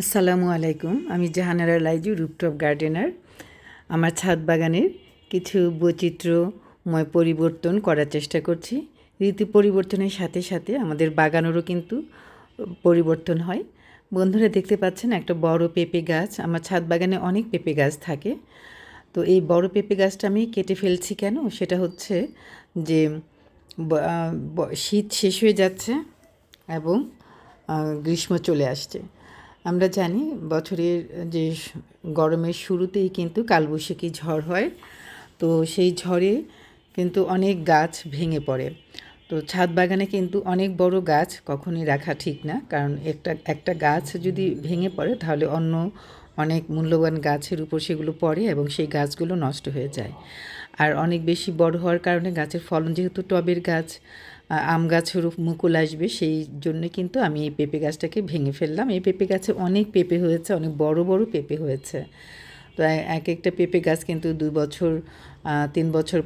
আসসালামু আলাইকুম। আমি জাহানারা লাইজু রুপটপ গার্ডেনার। আমার ছাদ বাগানের কিছু বৈচিত্র্যময় পরিবর্তন করার চেষ্টা করছি। ঋতু পরিবর্তনের সাথে সাথে আমাদের বাগানেরও কিন্তু পরিবর্তন হয়। বন্ধুরা দেখতে পাচ্ছেন একটা বড় পেঁপে গাছ। আমার ছাদ বাগানে অনেক পেঁপে গাছ থাকে। তো এই বড় পেঁপে গাছটা আমি কেটে ফেলছি কেন? সেটা হচ্ছে যে শীত শেষ হয়ে যাচ্ছে এবং গ্রীষ্ম চলে আসছে। আমরা জানি বছরের যে গরমের শুরুতেই কিন্তু কালবৈশাখী ঝড় হয়। তো সেই ঝড়ে কিন্তু অনেক গাছ ভেঙে পড়ে। তো ছাদ বাগানে কিন্তু অনেক বড় গাছ কখনই রাখা ঠিক না। কারণ একটা একটা গাছ যদি ভেঙে পড়ে তাহলে অন্য অনেক মূল্যবান গাছের উপর সেগুলো পড়ে এবং সেই গাছগুলো নষ্ট হয়ে যায়। আর অনেক বেশি বড় হওয়ার কারণে গাছের ফলন যেহেতু টবের গাছ আম গাছেরও মুকুল আসবে, সেই জন্য কিন্তু আমি এই পেঁপে গাছটাকে ভেঙে ফেললাম। এই পেঁপে গাছে অনেক পেঁপে হয়েছে, অনেক বড় বড় পেঁপে হয়েছে। তো এক একটা পেঁপে গাছ কিন্তু দুই বছর তিন বছর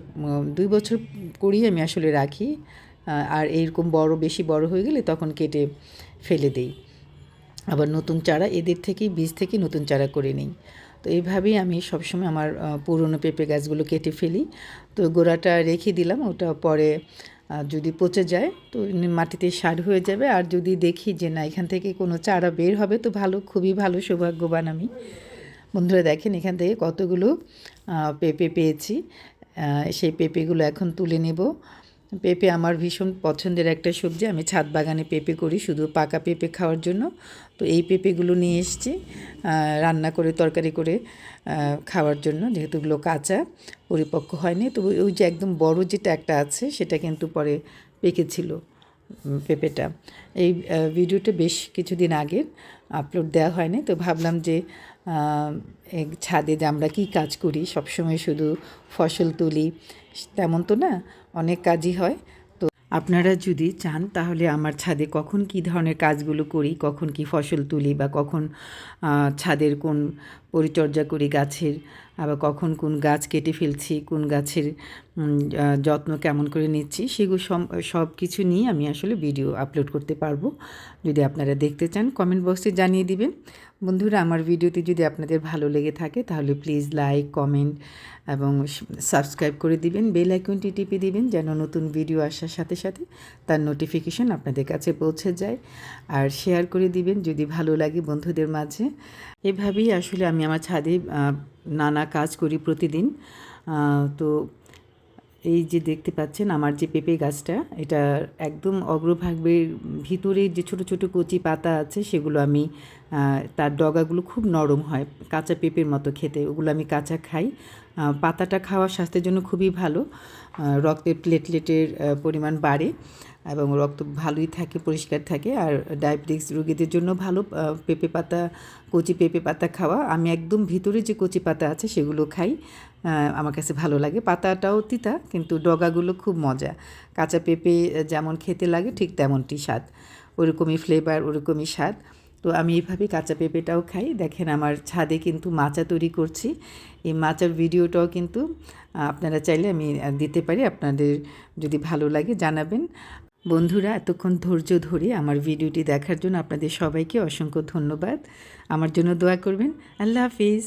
দুই বছর করেই আমি আসলে রাখি। আর এইরকম বড়, বেশি বড় হয়ে গেলে তখন কেটে ফেলে দেই। আবার নতুন চারা এদের থেকেই, বীজ থেকে নতুন চারা করে নিই। তো এইভাবেই আমি সবসময় আমার পুরনো পেঁপে গাছগুলো কেটে ফেলি। তো গোড়াটা রেখে দিলাম, ওটা পরে যদি পচে যায়, তো মাটিতে সার হয়ে যাবে। আর যদি দেখি যে না, এখান থেকে কোনো চারা বের হবে, তো ভালো, খুবই ভালো, সৌভাগ্যবান আমি। বন্ধুরা দেখেন, এখান থেকে কতগুলো পেঁপে পেয়েছি। সেই পেঁপেগুলো এখন তুলে নেব। পেঁপে আমার ভীষণ পছন্দের একটা সবজি। আমি ছাদ বাগানে পেঁপে করি শুধু পাকা পেঁপে খাওয়ার জন্য। তো এই পেঁপেগুলো নিয়ে এসছি রান্না করে, তরকারি করে খাওয়ার জন্য। যেহেতু ওগুলো কাঁচা, পরিপক্ক হয়নি। তবু ওই- যে একদম বড় যেটা একটা আছে, সেটা কিন্তু পরে পেকেছিল। পেঁপেটা। এই ভিডিওটা বেশ কিছুদিন আগের আপলোড দেওয়া হয়নি, তো ভাবলাম যে ছাদে যে আমরা কী কাজ করি, সবসময় শুধু ফসল তুলি, তেমন তো না, অনেক কাজই হয়। তো আপনারা যদি চান, তাহলে আমার ছাদে কখন কী ধরনের কাজগুলো করি, কখন কি ফসল তুলি বা কখন ছাদের কোন পরিচর্যা করি গাছের আবার কখন কোন গাছ কেটে ফেলছি, কোন গাছের যত্ন কেমন করে নিচ্ছি সেগুলো সব কিছু নিয়ে আমি আসলে ভিডিও আপলোড করতে পারব। যদি আপনারা দেখতে চান কমেন্ট বক্সে জানিয়ে দিবেন। বন্ধুরা, আমার ভিডিওটি যদি আপনাদের ভালো লেগে থাকে, তাহলে প্লিজ লাইক কমেন্ট এবং সাবস্ক্রাইব করে দিবেন। বেল আইকনটি টিপে দিবেন, যেন নতুন ভিডিও আসার সাথে সাথে তার নোটিফিকেশন আপনাদের কাছে পৌঁছে যায়। আর শেয়ার করে দিবেন যদি ভালো লাগে বন্ধুদের মাঝে। এভাবেই আসলে আমি আমার ছাদে নানা কাজ করি প্রতিদিন। তো এই যে দেখতে পাচ্ছেন আমার যে পেঁপে গাছটা, এটা একদম অগ্রভাগের ভিতরে যে ছোট ছোট কচি পাতা আছে, সেগুলো আমি তার ডগাগুলো খুব নরম হয়, কাঁচা পেঁপের মতো খেতে, ওগুলো আমি কাঁচা খাই। পাতাটা খাওয়া স্বাস্থ্যের জন্য খুবই ভালো। রক্তের প্লেটলেটের পরিমাণ বাড়ে এবং রক্ত ভালোই থাকে, পরিষ্কার থাকে। আর ডায়াবেটিক্স রোগীদের জন্য ভালো পেঁপে পাতা, কচি পেঁপে পাতা খাওয়া। আমি একদম ভিতরে যে কচি পাতা আছে সেগুলো খাই আমার কাছে ভালো লাগে। পাতাটাও তিতা, কিন্তু ডগাগুলো খুব মজা। কাঁচা পেঁপে যেমন খেতে লাগে, ঠিক তেমনটি স্বাদ। ওরকমই ফ্লেভার ওরকমই স্বাদ। তো আমি এইভাবে কাঁচা পেঁপেটাও খাই। দেখেন আমার ছাদে কিন্তু মাচা তৈরি করছি। এই মাচার ভিডিওটাও কিন্তু আপনারা চাইলে আমি দিতে পারি। আপনাদের যদি ভালো লাগে জানাবেন। বন্ধুরা, এতক্ষণ ধৈর্য ধরে আমার ভিডিওটি দেখার জন্য আপনাদের সবাইকে অসংখ্য ধন্যবাদ। আমার জন্য দোয়া করবেন। আল্লাহ হাফিজ।